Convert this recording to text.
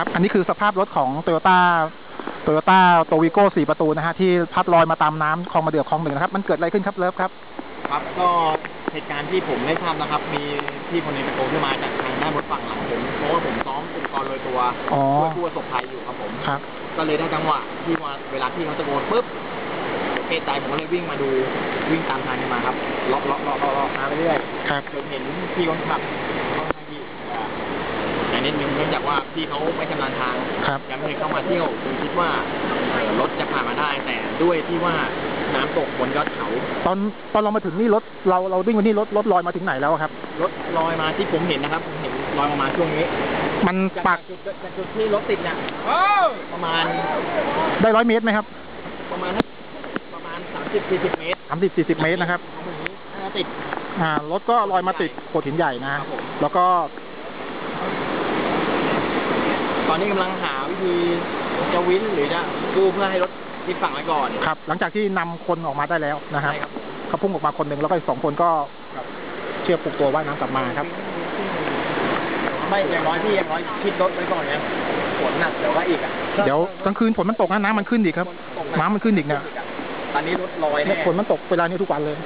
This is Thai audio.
ครับ อันนี้คือสภาพรถของโตโยต้าโตโยต้าโตวิโก้สี่ประตูนะฮะที่พัดลอยมาตามน้ำคลองมาเดือคลองหนึ่งนะครับ มันเกิดอะไรขึ้นครับเลิฟครับครับก็เหตุการณ์ที่ผมได้ทราบนะครับ มีพี่คนหนึงตะโกนขึ้นมาจากทางด้านรถฝั่งหลังผมเพราะว่าผมซ้อมอุปกรณ์โรยตัวอ๋อช่วยผู้ประสบภัยอยู่ครับผมครับ ก็เลยได้จังหวะที่ว่าเวลาที่เขาตะโกนปุ๊บเอะใจผมก็เลยวิ่งมาดูวิ่งตามทางกันมาครับเลาะเลาะเลาะเลาะเลาะมาเรื่อยครับจนเห็นพี่คนขับค่อนข้างที่จะแต่ นิดนึงเนื่องจากว่าพี่เขาไม่ชำนาญทางครับ ยังไม่เคยเข้ามาเที่ยวคือคิดว่าเอ่อรถจะผ่านมาได้ แต่ด้วยที่ว่าน้ำตกบนยอดเขา ตอนตอนเรามาถึงนี่รถเราเราวิ่งมานี่รถรถลอยมาถึงไหนแล้วครับ รถลอยมาที่ผมเห็นนะครับผมเห็นลอยออกมาช่วงนี้มันจากปักจุดจากจุดที่รถติดเนี่ยประมาณได้ร้อยเมตรไหมครับประมาณประมาณสามสิบสี่สิบเมตรสามสิบสี่สิบเมตรนะครับตรงนี้น่าจะติด อ่ารถก็ลอยมาติดโขดหินใหญ่นะคฮะรับผม แล้วก็ ตอนนี้กำลังหาวิธีจะวินหรือจะกู้เพื่อให้รถทิศฝั่งไว้ก่อน ครับ หลังจากที่นำคนออกมาได้แล้วนะครับใช่ครับผมเขาพุ่งออกมาคนหนึ่งแล้วก็อีกสองคนก็เชือกผูกตัวว่ายน้ำกลับมาครับ ไม่อย่างน้อยพี่อย่างน้อยคิดรถไว้ก่อนเนี่ยฝนหนักเดี๋ยวก็อีกอะเดี๋ยวกลางคืนฝนมันตกนะน้ำมันขึ้นอีกครับ น้ำมันขึ้นอีกเนี่ยตอนนี้รถลอยเนี่ยแน่ฝนมันตกเวลานี้ทุกวันเลยค